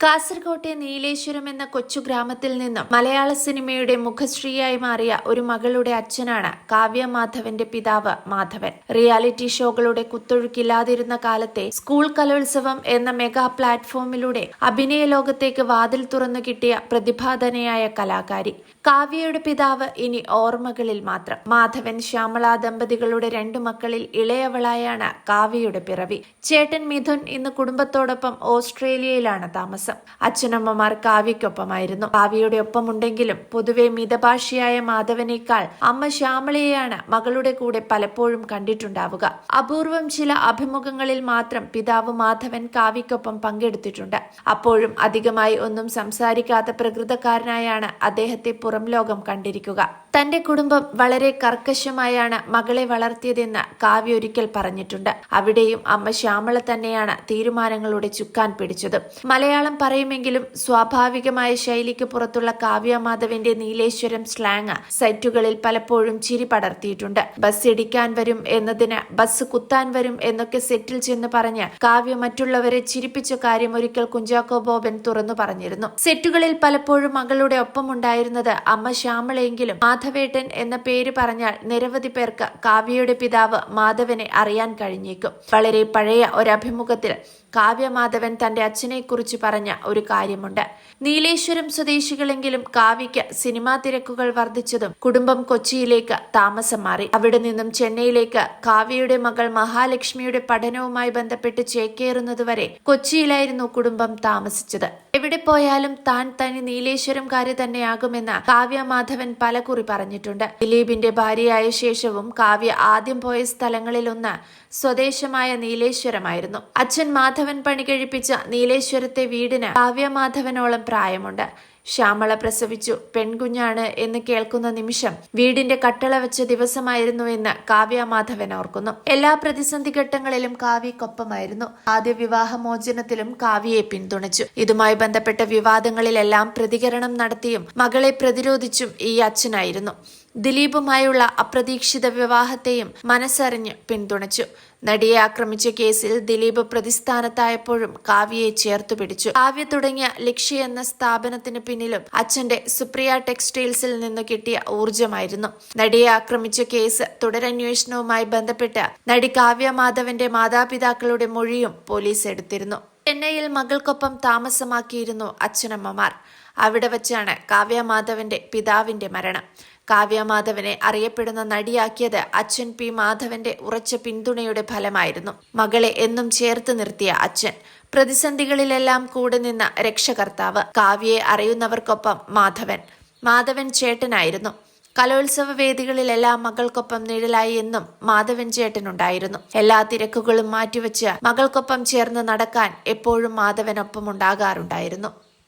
കാസർകോട്ടെ നീലേശ്വരം എന്ന കൊച്ചു ഗ്രാമത്തിൽ നിന്നും മലയാള സിനിമയുടെ മുഖശ്രീയായി മാറിയ ഒരു മകളുടെ അച്ഛനാണ് കാവ്യ മാധവന്റെ പിതാവ് മാധവൻ. റിയാലിറ്റി ഷോകളുടെ കുത്തൊഴുക്കില്ലാതിരുന്ന കാലത്തെ സ്കൂൾ കലോത്സവം എന്ന മെഗാ പ്ലാറ്റ്ഫോമിലൂടെ അഭിനയ ലോകത്തേക്ക് വാതിൽ തുറന്നു കിട്ടിയ പ്രതിഭാധനയായ കലാകാരി. കാവ്യയുടെ പിതാവ് ഇനി ഓർമ്മകളിൽ മാത്രം. മാധവൻ ശ്യാമള ദമ്പതികളുടെ രണ്ടു മക്കളിൽ ഇളയവളായാണ് കാവ്യയുടെ പിറവി. ചേട്ടൻ മിഥുൻ ഇന്ന് കുടുംബത്തോടൊപ്പം ഓസ്ട്രേലിയയിലാണ് താമസം അച്ഛനമ്മമാർ കാവ്യയ്ക്കൊപ്പമായിരുന്നു. കാവ്യയുടെ ഒപ്പമുണ്ടെങ്കിലും പൊതുവെ മിതഭാഷിയായ മാധവനേക്കാൾ അമ്മ ശ്യാമളയെയാണ് മകളുടെ കൂടെ പലപ്പോഴും കണ്ടിട്ടുണ്ടാവുക. അപൂർവം ചില അഭിമുഖങ്ങളിൽ മാത്രം പിതാവ് മാധവൻ കാവ്യയ്ക്കൊപ്പം പങ്കെടുത്തിട്ടുണ്ട്. അപ്പോഴും അധികമായി ഒന്നും സംസാരിക്കാത്ത പ്രകൃതക്കാരനായാണ് അദ്ദേഹത്തെ പുറം ലോകം കണ്ടിരിക്കുക. തന്റെ കുടുംബം വളരെ കർക്കശമായാണ് മകളെ വളർത്തിയതെന്ന് കാവ്യ ഒരിക്കൽ പറഞ്ഞിട്ടുണ്ട്. അവിടെയും അമ്മ ശ്യാമള തന്നെയാണ് തീരുമാനങ്ങളുടെ ചുക്കാൻ പിടിച്ചത്. മലയാളം പറയുമെങ്കിലും സ്വാഭാവികമായ ശൈലിക്ക് പുറത്തുള്ള കാവ്യ മാധവിന്റെ നീലേശ്വരം സ്ലാങ് സെറ്റുകളിൽ പലപ്പോഴും ചിരി പടർത്തിയിട്ടുണ്ട്. ബസ് ഇടിക്കാൻ വരും എന്നതിന് ബസ് കുത്താൻ വരും എന്നൊക്കെ സെറ്റിൽ ചെന്ന് പറഞ്ഞ് കാവ്യ മറ്റുള്ളവരെ ചിരിപ്പിച്ച കാര്യം ഒരിക്കൽ കുഞ്ചാക്കോ ബോബൻ തുറന്നു പറഞ്ഞിരുന്നു. സെറ്റുകളിൽ പലപ്പോഴും മകളുടെ ഒപ്പമുണ്ടായിരുന്നത് അമ്മ ശ്യാമളയെങ്കിലും മാധവേട്ടൻ എന്ന പേര് പറഞ്ഞാൽ നിരവധി പേർക്ക് കാവ്യയുടെ പിതാവ് മാധവനെ അറിയാൻ കഴിഞ്ഞേക്കും. വളരെ പഴയ ഒരഭിമുഖത്തിൽ കാവ്യ മാധവൻ തന്റെ അച്ഛനെ കുറിച്ച് പറഞ്ഞ ഒരു കാര്യമുണ്ട്. നീലേശ്വരം സ്വദേശികളെങ്കിലും കാവ്യയ്ക്ക് സിനിമാ തിരക്കുകൾ വർദ്ധിച്ചതും കുടുംബം കൊച്ചിയിലേക്ക് താമസം മാറി. അവിടെ നിന്നും ചെന്നൈയിലേക്ക് കാവ്യയുടെ മകൾ മഹാലക്ഷ്മിയുടെ പഠനവുമായി ബന്ധപ്പെട്ട് ചേക്കേറുന്നതുവരെ കൊച്ചിയിലായിരുന്നു കുടുംബം താമസിച്ചത്. എവിടെ പോയാലും താൻ തനി നീലേശ്വരം കാര്യ തന്നെയാകുമെന്ന് കാവ്യ മാധവൻ പലകുറി പറഞ്ഞിട്ടുണ്ട്. ദിലീപിന്റെ ഭാര്യയായ ശേഷവും കാവ്യ ആദ്യം പോയ സ്ഥലങ്ങളിലൊന്ന് സ്വദേശമായ നീലേശ്വരമായിരുന്നു. അച്ഛൻ മാധവൻ പണി കഴിപ്പിച്ച നീലേശ്വരത്തെ വീടിന് കാവ്യ മാധവനോളം പ്രായമുണ്ട്. ശ്യാമള പ്രസവിച്ചു. പെൺകുഞ്ഞാണ് എന്ന് കേൾക്കുന്ന നിമിഷം വീടിന്റെ കട്ടള വെച്ച ദിവസമായിരുന്നു എന്ന് കാവ്യ മാധവൻ ഓർക്കുന്നു. എല്ലാ പ്രതിസന്ധി ഘട്ടങ്ങളിലും കാവ്യക്കൊപ്പമായിരുന്നു. ആദ്യ വിവാഹമോചനത്തിലും കാവ്യയെ പിന്തുണച്ചു. ഇതുമായി ബന്ധപ്പെട്ട വിവാദങ്ങളിലെല്ലാം പ്രതികരണം നടത്തിയും മകളെ പ്രതിരോധിച്ചും ഈ അച്ഛനായിരുന്നു. ദിലീപുമായുള്ള അപ്രതീക്ഷിത വിവാഹത്തെയും മനസ്സറിഞ്ഞ് പിന്തുണച്ചു. നടിയെ ആക്രമിച്ച കേസിൽ ദിലീപ് പ്രതിസ്ഥാനത്തായപ്പോഴും കാവ്യയെ ചേർത്തു പിടിച്ചു. കാവ്യ തുടങ്ങിയ ലക്ഷ്യ എന്ന സ്ഥാപനത്തിന് പിന്നിലും അച്ഛന്റെ സുപ്രിയ ടെക്സ്റ്റൈൽസിൽ നിന്ന് കിട്ടിയ ഊർജമായിരുന്നു നടിയെ ആക്രമിച്ച കേസ് തുടരന്വേഷണവുമായി ബന്ധപ്പെട്ട് നടി കാവ്യ മാധവന്റെ മാതാപിതാക്കളുടെ മൊഴിയും പോലീസ് എടുത്തിരുന്നു. ചെന്നൈയിൽ മകൾക്കൊപ്പം താമസമാക്കിയിരുന്നു അച്ഛനമ്മമാർ. അവിടെ വച്ചാണ് കാവ്യ മാധവന്റെ പിതാവിന്റെ മരണം. കാവ്യ മാധവനെ അറിയപ്പെടുന്ന നടിയാക്കിയത് അച്ഛൻ പി മാധവന്റെ ഉറച്ച പിന്തുണയുടെ ഫലമായിരുന്നു. മകളെ എന്നും ചേർത്ത് നിർത്തിയ അച്ഛൻ പ്രതിസന്ധികളിലെല്ലാം കൂടെ നിന്ന രക്ഷകർത്താവ് കാവ്യയെ അറിയുന്നവർക്കൊപ്പം മാധവൻ. മാധവൻ ചേട്ടനായിരുന്നു. കലോത്സവ വേദികളിലെല്ലാം മകൾക്കൊപ്പം നിഴലായി എന്നും മാധവൻ ചേട്ടനുണ്ടായിരുന്നു. എല്ലാ തിരക്കുകളും മാറ്റിവെച്ച് മകൾക്കൊപ്പം ചേർന്ന് നടക്കാൻ എപ്പോഴും മാധവനൊപ്പം ഉണ്ടാകാറുണ്ടായിരുന്നു